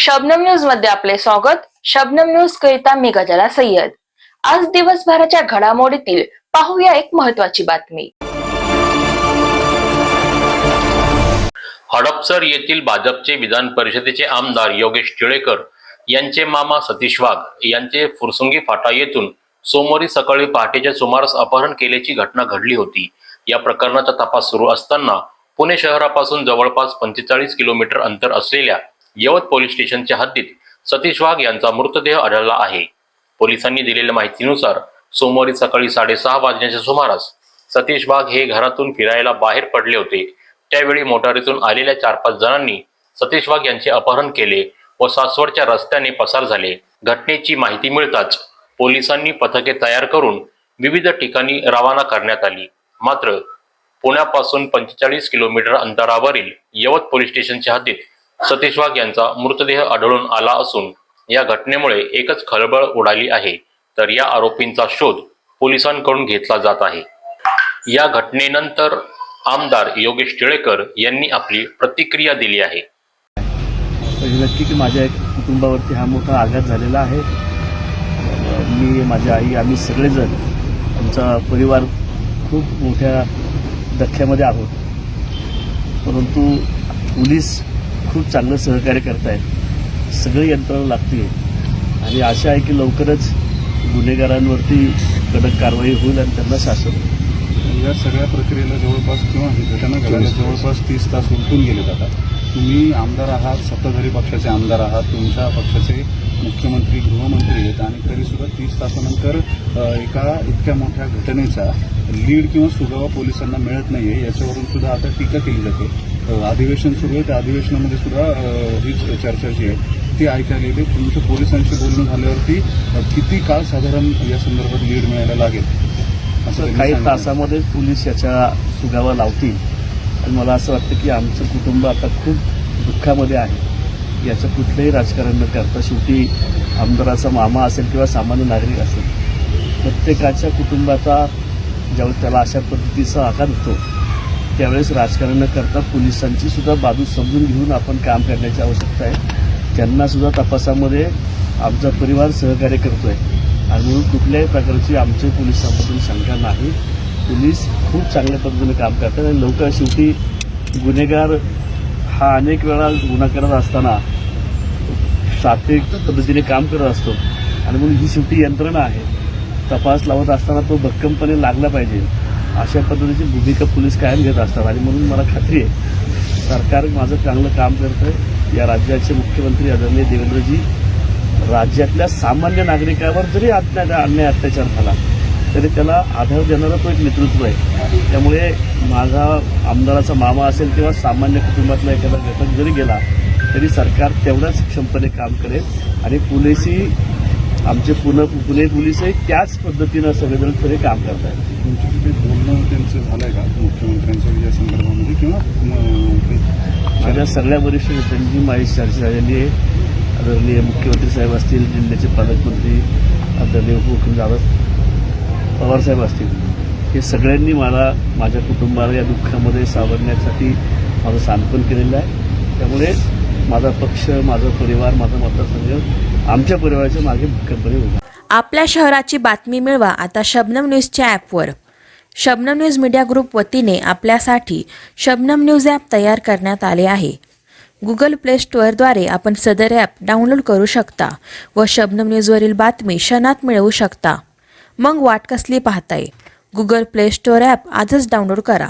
शबनम न्यूजमध्ये आपले स्वागत. शबनम न्यूज करिता मी गजाला सय्यद. आज दिवसभराच्या घडामोडीतील पाहूया एक महत्वाची बातमी. हडपसर येथील भाजपचे विधान परिषदेचे आमदार योगेश टिळेकर यांचे मामा सतीश वाघ यांचे फुरसुंगी फाटा येथून सोमवारी सकाळी पहाटेच्या सुमारास अपहरण केल्याची घटना घडली होती. या प्रकरणाचा तपास सुरू असताना पुणे शहरापासून जवळपास पंचेचाळीस किलोमीटर अंतर असलेल्या यवत पोलीस स्टेशनच्या हद्दीत सतीश वाघ यांचा मृतदेह आढळला आहे. पोलिसांनी दिलेल्या माहितीनुसार सोमवारी सकाळी साडेसहा वाजण्याच्या सुमारास सतीश वाघ हे घरातून फिरायला बाहेर पडले होते. त्यावेळी मोटारीतून आलेल्या चार पाच जणांनी सतीश वाघ यांचे अपहरण केले व सासवडच्या रस्त्याने पसार झाले. घटनेची माहिती मिळताच पोलिसांनी पथके तयार करून विविध ठिकाणी रवाना करण्यात आली. मात्र पुण्यापासून पंचेचाळीस किलोमीटर अंतरावरील यवत पोलीस स्टेशनच्या हद्दीत सतीश वाघ यांचा मृतदेह आढळून आला असून या घटनेमुळे एकच खळबळ उडाली आहे. तर या आरोपींचा शोध पोलिसांकडून घेतला जात आहे. या घटनेनंतर आमदार योगेश टिळेकर यांनी आपली प्रतिक्रिया दिली आहे. नक्की की माझ्या कुटुंबावरती हा मोठा आघात झालेला आहे. मी माझ्या आई आम्ही सगळेजण आमचा परिवार खूप मोठ्या धक्क्यामध्ये आहोत. परंतु पोलीस खूप चांगलं सहकार्य करत आहेत सगळी यंत्रणा लागते आणि आशा आहे की लवकरच गुन्हेगारांवरती कडक कारवाई होईल आणि त्यांना शासन या सगळ्या प्रक्रियेला जवळपास किंवा ही घटना घडायला जवळपास तीस तास उलटून गेलेत आता. तुम्ही आमदार आहात सत्ताधारी पक्षाचे आमदार आहात तुमच्या पक्षाचे मुख्यमंत्री गृहमंत्री आहेत आणि तरीसुद्धा तीस तासानंतर एका इतक्या मोठ्या घटनेचा लीड किंवा सुगावा पोलिसांना मिळत नाहीये याच्यावरून सुद्धा आता टीका केली जाते. अधिवेशन सुरू आहे त्या अधिवेशनामध्ये सुद्धा हीच चर्चा जी आहे. ती ऐकायला येते. तुमच्या पोलिसांशी बोलणं झाल्यावरती किती काळ साधारण या संदर्भात लीड मिळायला लागेल? असं काही. तासामध्ये पोलीस याच्या सुगावा लावतील. आणि मला असं वाटतं की आमचं कुटुंब आता खूप दुःखामध्ये आहे. याचं कुठलंही राजकारण न करता शेवटी आमदाराचा मामा असेल किंवा सामान्य नागरिक असेल प्रत्येकाच्या कुटुंबाचा ज्यावेळेस त्याला अशा पद्धतीचा आकार होतो त्यावेळेस राजकारण न करता पोलिसांची सुद्धा बाजू समजून घेऊन आपण काम करण्याची आवश्यकता आहे. त्यांनासुद्धा तपासामध्ये आमचा परिवार सहकार्य करतो आहे आणि म्हणून कुठल्याही प्रकारची आमचे पोलिसांबद्दल शंका नाही. पोलीस खूप चांगल्या पद्धतीने काम करतात आणि लवकर शेवटी गुन्हेगार हा अनेक वेळा गुन्हा करत असताना सात्विक पद्धतीने काम करत असतो. आणि म्हणून ही शेवटी यंत्रणा आहे. तपास लावत असताना तो भक्कमपणे लागला पाहिजे. अशा पद्धतीची भूमिका पोलीस कायम घेत असतात. आणि म्हणून मला खात्री आहे सरकार माझं चांगलं काम करतं या राज्याचे मुख्यमंत्री आदरणीय देवेंद्रजी राज्यातल्या सामान्य नागरिकावर जरी अन्याय अन्याय अत्याचार झाला तरी त्याला आधार देणारा तो एक नेतृत्व आहे. त्यामुळे माझा आमदाराचा मामा असेल किंवा सामान्य कुटुंबातला एखादा घटक जरी गेला तरी सरकार तेवढ्याच क्षमतेने काम करेल. आणि पोलिसही आमचे पुणे पुणे पोलीसही त्याच पद्धतीनं संवेदनशीर काम करत आहेत तुमच्या तिथे बोलणं त्यांचं झालंय का? मुख्यमंत्र्यांचं या संदर्भामध्ये किंवा माझ्या सगळ्या वरिष्ठ नेत्यांची माझी चर्चा झालेली आहे. आदरणीय मुख्यमंत्री साहेब असतील जिल्ह्याचे पालकमंत्री आदरणीय उपमुख्यमंत्री पवारसाहेब असतील. हे सगळ्यांनी मला माझ्या कुटुंबाला या दुःखामध्ये सावरण्यासाठी माझं सांत्वन केलेलं आहे. त्यामुळे माझा पक्ष माझा परिवार माझा मतदारसंघ आमच्या परिवाराच्या मागे भक्कमपणे उभा. आपल्या शहराची बातमी मिळवा आता शबनम न्यूजच्या ॲपवर. शबनम न्यूज मीडिया ग्रुप वतीने आपल्यासाठी शबनम न्यूज ॲप तयार करण्यात आले आहे. गुगल प्ले स्टोअरद्वारे आपण सदर ॲप डाउनलोड करू शकता व शबनम न्यूजवरील बातमी क्षणात मिळवू शकता. मग वाट कसली पाहताय? गुगल प्ले स्टोअर ॲप आजच डाउनलोड करा.